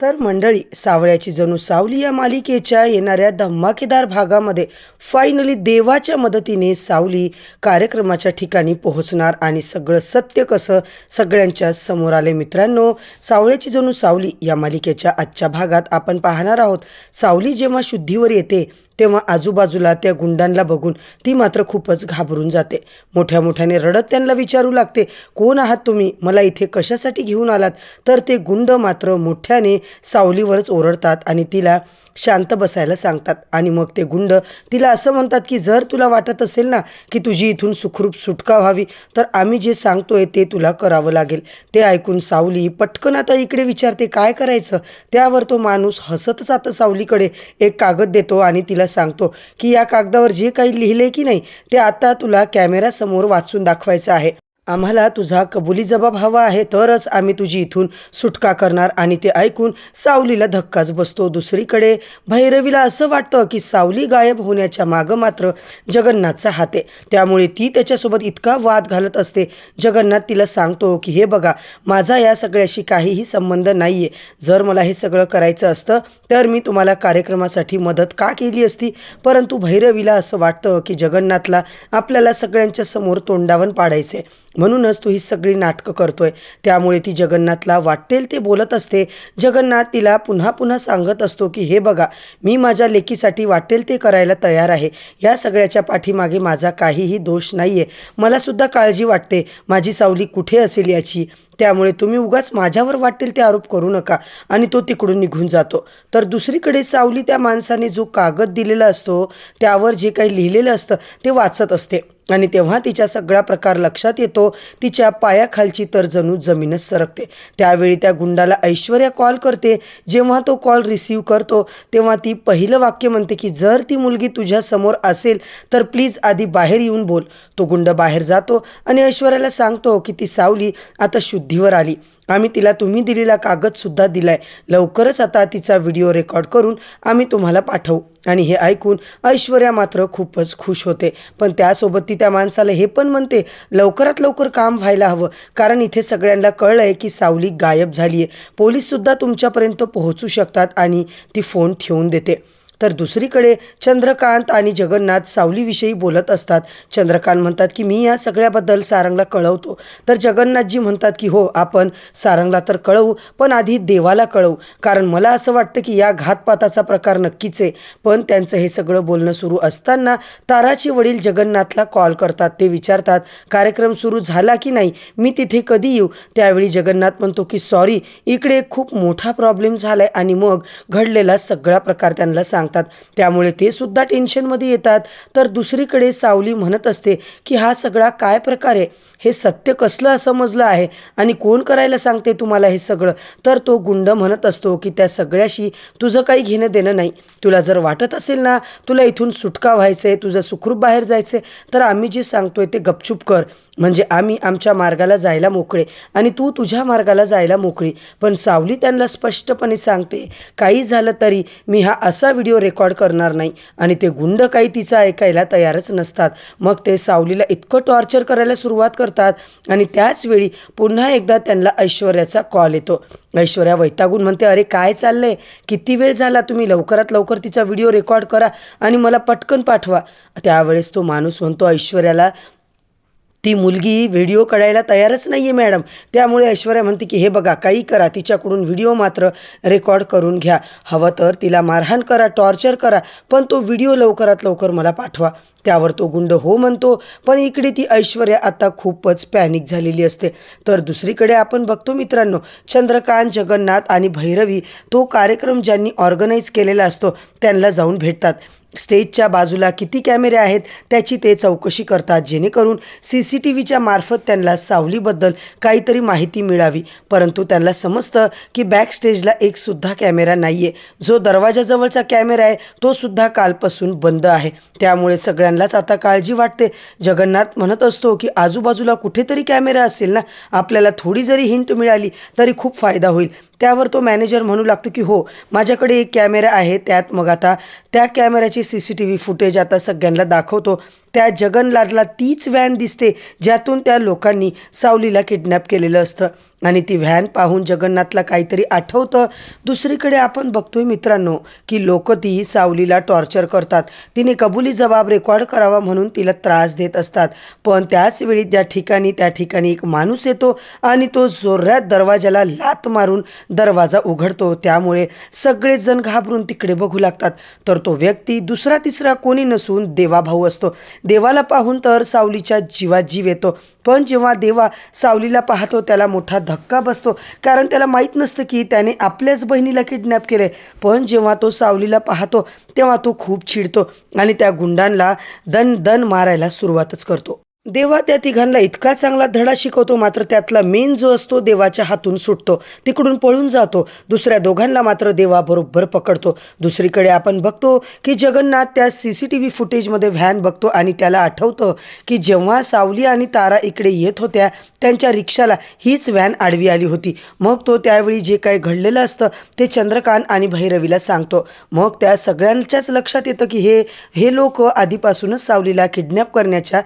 तर मंडळी सावळ्याची जणू सावली या मालिकेच्या येणाऱ्या धमाकेदार भागामध्ये फायनली देवाच्या मदतीने सावली कार्यक्रमाच्या ठिकाणी पोहोचणार आणि सगळं सत्य कसं सगळ्यांच्या समोर आले मित्रांनो सावळ्याची जणू सावली या मालिकेच्या आजच्या भागात आपण पाहणार आहोत. सावली जेव्हा शुद्धीवर येते तेव्हा आजूबाजूला त्या गुंडांना बघून ती मात्र खूपच घाबरून जाते. मोठ्या मोठ्याने रडत त्यांना विचारू लागते कोण आहात तुम्ही? मला इथे कशासाठी घेऊन आलात? तर ते गुंड मात्र मोठ्याने सावलीवरच ओरडतात आणि तिला शांत बसायला सांगतात. आणि मग ते गुंड तिला असं म्हणतात की जर तुला वाटत असेल ना की तुझी इथून सुखरूप सुटका व्हावी तर आम्ही जे सांगतोय ते तुला करावं लागेल. ते ऐकून सावली पटकन आता इकडे विचारते काय करायचं? त्यावर तो माणूस हसतच आता सावलीकडे एक कागद देतो आणि तिला सांगतो की या कागदावर जे काही लिहिले की नाही ते आता तुला कॅमेऱ्यासमोर वाचून दाखवायचं आहे. आम्हाला तुझा कबुली जबाब हवा आहे तरच आम्ही तुझी इथून सुटका करणार आणि ते ऐकून सावलीला धक्काच बसतो. दुसरीकडे भैरवीला असं वाटतं की सावली गायब होण्याच्या मागं मात्र जगन्नाथचा हात आहे. त्यामुळे ती त्याच्यासोबत इतका वाद घालत असते. जगन्नाथ तिला सांगतो की हे बघा माझा या सगळ्याशी काहीही संबंध नाही आहे जर मला हे सगळं करायचं असतं तर मी तुम्हाला कार्यक्रमासाठी मदत का केली असती? परंतु भैरवीला असं वाटतं की जगन्नाथला आपल्याला सगळ्यांच्या समोर तोंडावन पाडायचे म्हणूनच तू ही सगळी नाटकं करतोय. त्यामुळे ती जगन्नाथला वाटेल ते बोलत असते. जगन्नाथ तिला पुन्हा पुन्हा सांगत असतो की हे बघा मी माझ्या लेकीसाठी वाटेल ते करायला तयार आहे. या सगळ्याच्या पाठीमागे माझा काहीही दोष नाही आहे मलासुद्धा काळजी वाटते. माझी सावली कुठे असेल याची? त्यामुळे तुम्ही उगाच माझ्यावर वाटेल ते आरोप करू नका आणि तो तिकडून निघून जातो. तर दुसरीकडे सावली त्या माणसाने जो कागद दिलेला असतो त्यावर जे काही लिहिलेलं असतं ते वाचत असते. आणि तेव्हा तिच्या सगळा प्रकार लक्षात येतो तिच्या पायाखालची तर जणू जमीनच सरकते. त्यावेळी त्या गुंडाला ऐश्वर्या कॉल करते. जेव्हा तो कॉल रिसीव करतो तेव्हा ती पहिलं वाक्य म्हणते की जर ती मुलगी तुझ्या समोर असेल तर प्लीज आधी बाहेर येऊन बोल. तो गुंड बाहेर जातो आणि ऐश्वर्याला सांगतो की ती सावली आता शुद्ध बुद्धीवर आली. आम्ही तिला तुम्ही दिलेला कागदसुद्धा दिलाय. लवकरच आता तिचा व्हिडिओ रेकॉर्ड करून आम्ही तुम्हाला पाठवू. आणि हे ऐकून ऐश्वर्या मात्र खूपच खुश होते. पण त्यासोबत ती त्या माणसाला हे पण म्हणते लवकरात लवकर काम व्हायला हवं. कारण इथे सगळ्यांना कळलं आहे की सावली गायब झाली आहे पोलीससुद्धा तुमच्यापर्यंत पोहोचू शकतात आणि ती फोन ठेवून देते. तर दुसरीकडे चंद्रकांत आणि जगन्नाथ सावलीविषयी बोलत असतात. चंद्रकांत म्हणतात की मी या सगळ्याबद्दल सारंगला कळवतो. तर जगन्नाथजी म्हणतात की हो आपण सारंगला तर कळवू पण आधी देवाला कळवू. कारण मला असं वाटतं की या घातपाताचा प्रकार नक्कीच आहे. पण त्यांचं हे सगळं बोलणं सुरू असताना ताराचे वडील जगन्नाथला कॉल करतात. ते विचारतात कार्यक्रम सुरू झाला की नाही? मी तिथे कधी येऊ? त्यावेळी जगन्नाथ म्हणतो की सॉरी इकडे खूप मोठा प्रॉब्लेम झाला आहे आणि मग घडलेला सगळा प्रकार त्यांना सांगतात. त्यामुळे ते सुद्धा टेन्शनमध्ये येतात. तर दुसरीकडे सावली म्हणत असते की हा सगळा काय प्रकार आहे? हे सत्य कसलं समजलं आहे? आणि कोण करायला सांगते तुम्हाला हे सगळं? तर तो गुंड म्हणत असतो की त्या सगळ्याशी तुझं काही घेणं देणं नाही. तुला जर वाटत असेल ना तुला इथून सुटका व्हायचं आहे तुझं सुखरूप बाहेर जायचं आहे तर आम्ही जे सांगतोय ते गपचूप कर. म्हणजे आम्ही आमच्या मार्गाला जायला मोकळे आणि तू तुझ्या मार्गाला जायला मोकळी. पण सावली त्यांना स्पष्टपणे सांगते काही झालं तरी मी हा असा व्हिडिओ रेकॉर्ड करणार नाही. आणि ते गुंड काही तिचं ऐकायला तयारच नसतात. मग ते सावलीला इतकं टॉर्चर करायला सुरुवात करतात. आणि त्याचवेळी पुन्हा एकदा त्यांना ऐश्वर्याचा कॉल येतो. ऐश्वर्या वैतागून म्हणते अरे काय चाललंय? किती वेळ झाला तुम्ही? लवकरात लवकर तिचा व्हिडिओ रेकॉर्ड करा आणि मला पटकन पाठवा. त्यावेळेस तो माणूस म्हणतो ऐश्वर्याला ती मुलगी व्हिडिओ काढायला तयारच नाही आहे मॅडम त्यामुळे ऐश्वर्या म्हणते की हे बघा काही करा तिच्याकडून व्हिडिओ मात्र रेकॉर्ड करून घ्या. हवं तर तिला मारहाण करा टॉर्चर करा पण तो व्हिडिओ लवकरात लवकर मला पाठवा. त्यावर तो गुंड हो म्हणतो. पण इकडे ती ऐश्वर्या आता खूपच पॅनिक झालेली असते. तर दुसरीकडे आपण बघतो मित्रांनो चंद्रकांत जगन्नाथ आणि भैरवी तो कार्यक्रम ज्यांनी ऑर्गनाईज केलेला असतो त्यांना जाऊन भेटतात. स्टेजच्या बाजूला किती कॅमेरे आहेत त्याची ते चौकशी करतात. जेणेकरून सी सी टी व्हीच्या मार्फत त्यांना सावलीबद्दल काहीतरी माहिती मिळावी. परंतु त्यांना समजतं की बॅक स्टेजला एकसुद्धा कॅमेरा नाही आहे जो दरवाजाजवळचा कॅमेरा आहे तो सुद्धा कालपासून बंद आहे. त्यामुळे सगळ्यांनाच आता काळजी वाटते. जगन्नाथ म्हणत असतो की आजूबाजूला कुठेतरी कॅमेरा असेल ना आपल्याला थोडी जरी हिंट मिळाली तरी खूप फायदा होईल. त्यावर तो मॅनेजर म्हणू लागतो की हो माझ्याकडे एक कॅमेरा आहे त्यात मग आता त्या कॅमेऱ्याची C C T V footage आता सगळ्यांना दाखवतो. त्या जगनलाडला तीच व्हॅन दिसते ज्यातून त्या लोकांनी सावलीला किडनॅप केलेलं असतं. आणि ती व्हॅन पाहून जगन्नाथला काहीतरी आठवतं. दुसरीकडे आपण बघतोय मित्रांनो की लोक ती सावलीला टॉर्चर करतात. तिने कबुली जबाब रेकॉर्ड करावा म्हणून तिला त्रास देत असतात. पण त्याच वेळी त्या ठिकाणी त्या ठिकाणी एक माणूस येतो आणि तो जोरात दरवाजाला लात मारून दरवाजा उघडतो. त्यामुळे सगळेजण घाबरून तिकडे बघू लागतात. तर तो व्यक्ती दुसरा तिसरा कोणी नसून देवाभाऊ असतो. देवाला पाहून तर सावलीच्या जीवात जीव येतो. पण जेव्हा देवा सावलीला पाहतो त्याला मोठा धक्का बसतो. कारण त्याला माहीत नसतं की त्याने आपल्याच बहिणीला किडनॅप केले पण जेव्हा तो सावलीला पाहतो तेव्हा तो खूप चिडतो आणि त्या गुंडांना दन दन मारायला सुरुवातच करतो. देवा त्या तिघांना इतका चांगला धडा शिकवतो मात्र त्यातला मेन जो असतो देवाच्या हातून सुटतो. तिकडून पळून जातो. दुसऱ्या दोघांना मात्र देवा बरोबर पकडतो. दुसरीकडे आपण बघतो की जगन्नाथ त्या सी सी टी व्ही फुटेजमध्ये व्हॅन बघतो आणि त्याला आठवतं की जेव्हा सावली आणि तारा इकडे येत होत्या त्यांच्या रिक्षाला हीच व्हॅन आडवी आली होती. मग तो त्यावेळी जे काही घडलेलं असतं ते चंद्रकांत आणि भैरवीला सांगतो. मग त्या सगळ्यांच्याच लक्षात येतं की हे हे लोक आधीपासूनच सावलीला किडनॅप करण्याच्या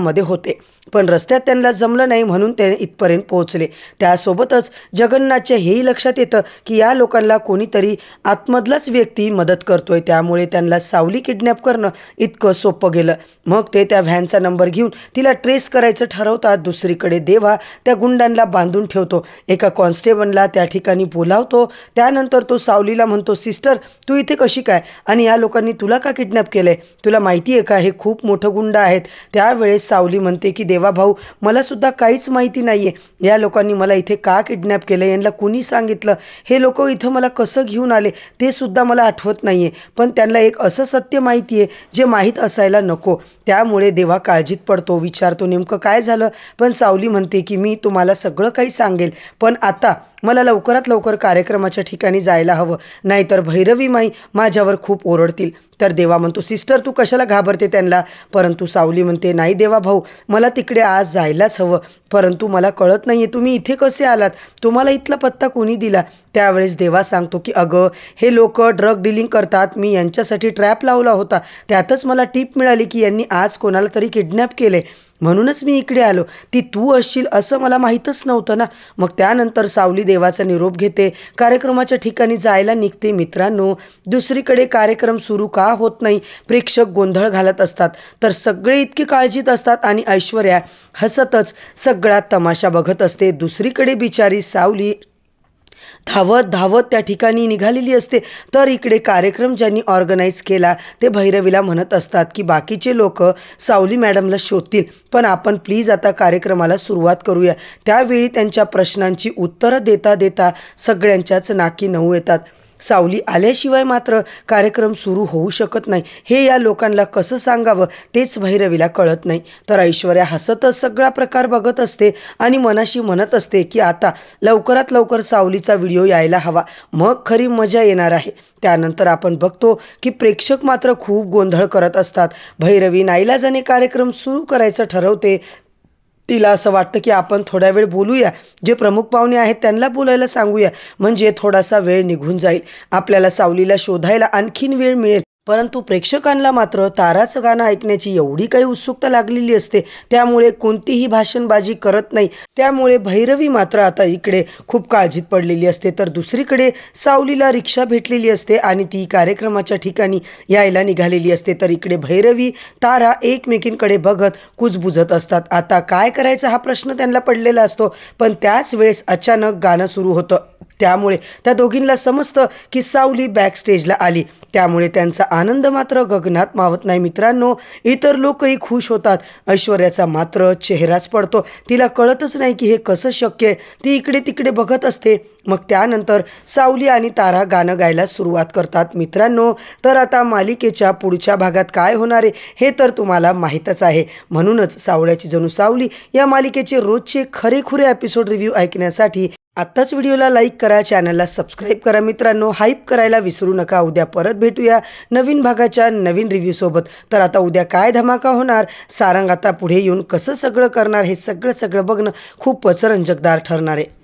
प्रयत्नामध्ये होते. पण रस्त्यात त्यांना जमलं नाही म्हणून ते इथपर्यंत पोहोचले. त्यासोबतच जगन्नाथच्या हेही लक्षात येतं की या लोकांना कोणीतरी आतमधलाच व्यक्ती मदत करतोय. त्यामुळे त्यांना सावली किडनॅप करणं इतकं सोपं गेलं. मग ते त्या व्हॅनचा नंबर घेऊन तिला ट्रेस करायचं ठरवतात. दुसरीकडे देवा त्या गुंडांना बांधून ठेवतो. एका कॉन्स्टेबलला त्या ठिकाणी बोलावतो. त्यानंतर तो सावलीला म्हणतो सिस्टर तू इथे कशी काय? आणि या लोकांनी तुला का किडनॅप केलंय? तुला माहिती आहे का हे खूप मोठं गुंड आहेत. त्यावेळेस सावली म्हणते की देवा भाऊ मला सुद्धा काहीच माहिती नाही आहे या लोकांनी मला इथे का किडनॅप केलं? यांना कुणी सांगितलं? हे लोक इथं मला कसं घेऊन आले? ते सुद्धा मला आठवत नाही आहे पण त्यांना एक असं सत्य माहिती आहे जे माहीत असायला नको. त्यामुळे देवा काळजीत पडतो विचारतो नेमकं काय झालं? पण सावली म्हणते की मी तुम्हाला सगळं काही सांगेल. पण आता मला लवकरात लवकर कार्यक्रमाच्या ठिकाणी जायला हवं. नाहीतर भैरवी माई माझ्यावर खूप ओरडतील. तर देवा म्हणतो सिस्टर तू कशाला घाबरते त्यांना? परंतु सावली म्हणते नाही देवा भाऊ मला तिकडे आज जायलाच हवं. परंतु मला कळत नाही आहे तुम्ही इथे कसे आलात? तुम्हाला इथला पत्ता कोणी दिला? त्यावेळेस देवा सांगतो की अगं हे लोक ड्रग डिलिंग करतात. मी यांच्यासाठी ट्रॅप लावला होता. त्यातच मला टीप मिळाली की यांनी आज कोणाला तरी किडनॅप केले म्हणूनच मी इकडे आलो. ती तू असशील असं मला माहीतच नव्हतं ना. मग त्यानंतर सावली देवाचा निरोप घेते. कार्यक्रमाच्या ठिकाणी जायला निघते मित्रांनो. दुसरीकडे कार्यक्रम सुरू का होत नाही प्रेक्षक गोंधळ घालत असतात. तर सगळे इतके काळजीत असतात आणि ऐश्वर्या हसतच सगळा तमाशा बघत असते. दुसरीकडे बिचारी सावली धावत धावत त्या ठिकाणी निघालेली असते. तर इकडे कार्यक्रम ज्यांनी ऑर्गनाईज केला ते भैरवीला म्हणत असतात की बाकीचे लोक सावली मॅडमला शोधतील पण आपण प्लीज आता कार्यक्रमाला सुरुवात करूया. त्यावेळी त्यांच्या प्रश्नांची उत्तरं देता देता सगळ्यांच्याच नाकी नऊ येतात. सावली आल्याशिवाय मात्र कार्यक्रम सुरू होऊ शकत नाही. हे या लोकांना कसं सांगावं तेच भैरवीला कळत नाही. तर ऐश्वर्या हसतच सगळा प्रकार बघत असते आणि मनाशी म्हणत असते की आता लवकरात लवकर सावलीचा व्हिडिओ यायला हवा. मग खरी मजा येणार आहे. त्यानंतर आपण बघतो की प्रेक्षक मात्र खूप गोंधळ करत असतात. भैरवी नाईलाजाने कार्यक्रम सुरू करायचं ठरवते तिला असं वाटतं की आपण थोड्या वेळ बोलूया. जे प्रमुख पाहुणे आहेत त्यांना बोलायला सांगूया. म्हणजे थोडासा वेळ निघून जाईल. आपल्याला सावलीला शोधायला आणखीन वेळ मिळेल. परंतु प्रेक्षकांना मात्र ताराचं गाणं ऐकण्याची एवढी काही उत्सुकता लागलेली असते त्यामुळे कोणतीही भाषणबाजी करत नाही. त्यामुळे भैरवी मात्र आता इकडे खूप काळजीत पडलेली असते. तर दुसरीकडे सावलीला रिक्षा भेटलेली असते आणि ती कार्यक्रमाच्या ठिकाणी यायला निघालेली असते. तर इकडे भैरवी तारा एकमेकींकडे बघत कुजबुजत असतात. आता काय करायचा हा प्रश्न त्यांना पडलेला असतो. पण त्याच वेळेस अचानक गाणं सुरू होतं. त्यामुळे त्या दोघींना समजतं की सावली बॅक स्टेजला आली. त्यामुळे त्यांचा आनंद मात्र गगनात मावत नाही मित्रांनो. इतर लोकही खुश होतात. ऐश्वर्याचा मात्र चेहराच पडतो. तिला कळतच नाही की हे कसं शक्य आहे. ती इकडे तिकडे बघत असते. मग त्यानंतर सावली आणि तारा गाणं गायला सुरुवात करतात मित्रांनो. तर आता मालिकेच्या पुढच्या भागात काय होणार आहे हे तर तुम्हाला माहीतच आहे. म्हणूनच सावळ्याची जणू सावली या मालिकेचे रोजचे खरेखुरे एपिसोड रिव्ह्यू ऐकण्यासाठी आत्ताच व्हिडिओला लाईक करा चॅनलला सबस्क्राईब करा. मित्रांनो हाईप करायला विसरू नका. उद्या परत भेटूया नवीन भागाच्या नवीन रिव्ह्यूसोबत तर आता उद्या काय धमाका होणार? सारंग आता पुढे येऊन कसं सगळं करणार? हे सगळं सगळं बघणं खूपच रंजकदार ठरणार आहे.